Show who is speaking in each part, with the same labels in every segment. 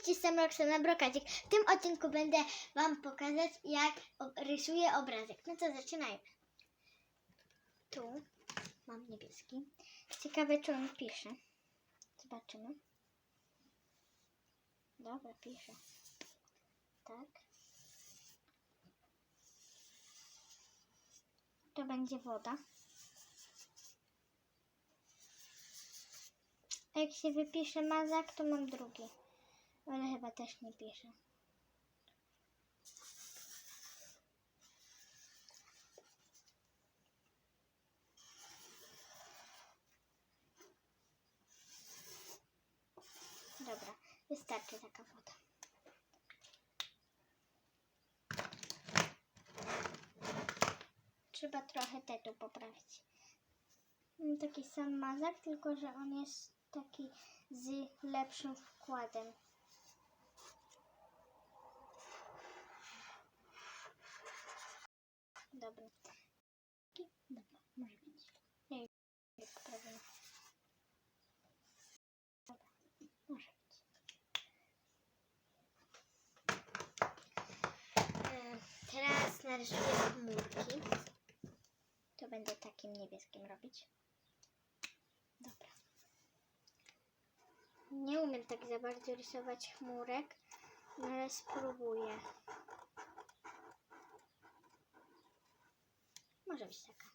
Speaker 1: Cześć, jestem Roxana Brokacik. W tym odcinku będę Wam pokazać, jak rysuję obrazek. No to zaczynajmy. Tu mam niebieski. Ciekawe, czy on pisze. Zobaczymy. Dobra, pisze. Tak. To będzie woda. A jak się wypisze mazak, to mam drugi. Ale chyba też nie pisze. Dobra, wystarczy taka woda. Trzeba trochę te tu poprawić. Mam taki sam mazak, tylko że on jest taki z lepszym wkładem. Dobra. Dobra, może być. Nie, poprawimy. Dobra, może być. E, Teraz narysuję chmurki. To będę takim niebieskim robić. Dobra. Nie umiem tak za bardzo rysować chmurek, no ale spróbuję. Może być taka.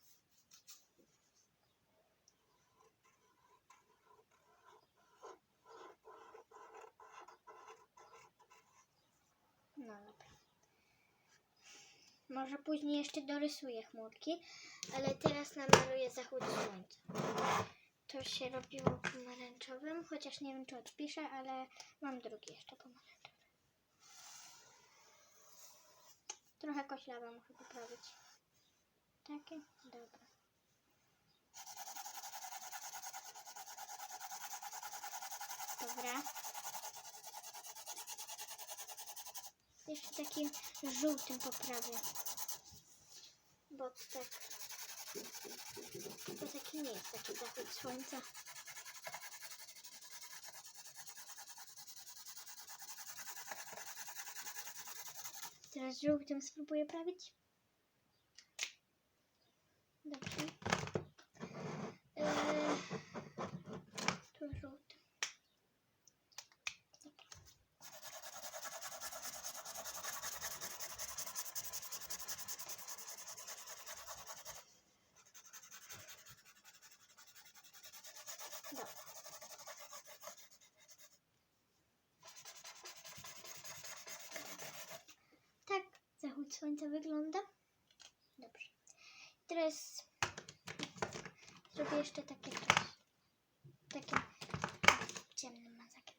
Speaker 1: No dobra. Może później jeszcze dorysuję chmurki, ale teraz namaluję zachód słońca. To się robiło pomarańczowym, chociaż nie wiem czy odpiszę, ale mam drugi jeszcze pomarańczowy. Trochę koślawe muszę poprawić. Takie? Dobra. Dobra. Jeszcze takim żółtym poprawię. Bo tak... To taki nie jest taki zachód słońca. Teraz żółtym spróbuję prawić. Dobrze. Eee, tu żółty. Dobra. Dobra. Tak zachód słońca wygląda. Dobrze. Teraz zrobię jeszcze takie coś. Takim ciemnym mazakiem.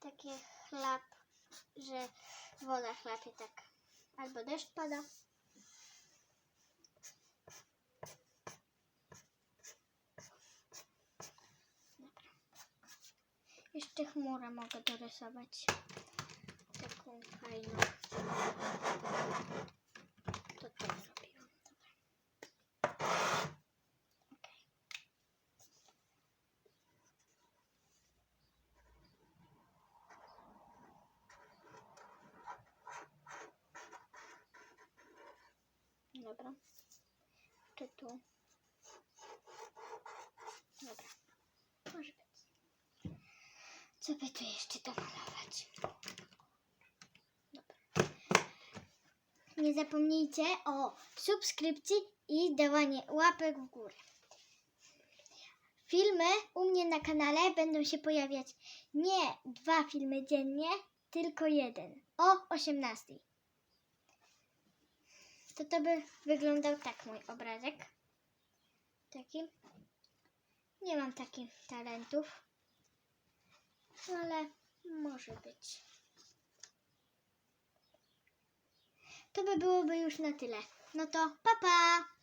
Speaker 1: Takie chlap, że woda chlapie tak. Albo deszcz pada. Jeszcze chmurę mogę dorysować. Taką fajną. To to zrobiłam. Dobra. Czy tu? Dobra. Może być. Co by tu jeszcze domalować? Dobra. Nie zapomnijcie o subskrypcji i dawanie łapek w górę. Filmy u mnie na kanale będą się pojawiać nie dwa filmy dziennie, tylko jeden o 18. To to by wyglądał tak mój obrazek. Taki. Nie mam takich talentów, ale może być. To by byłoby już na tyle. No to pa pa!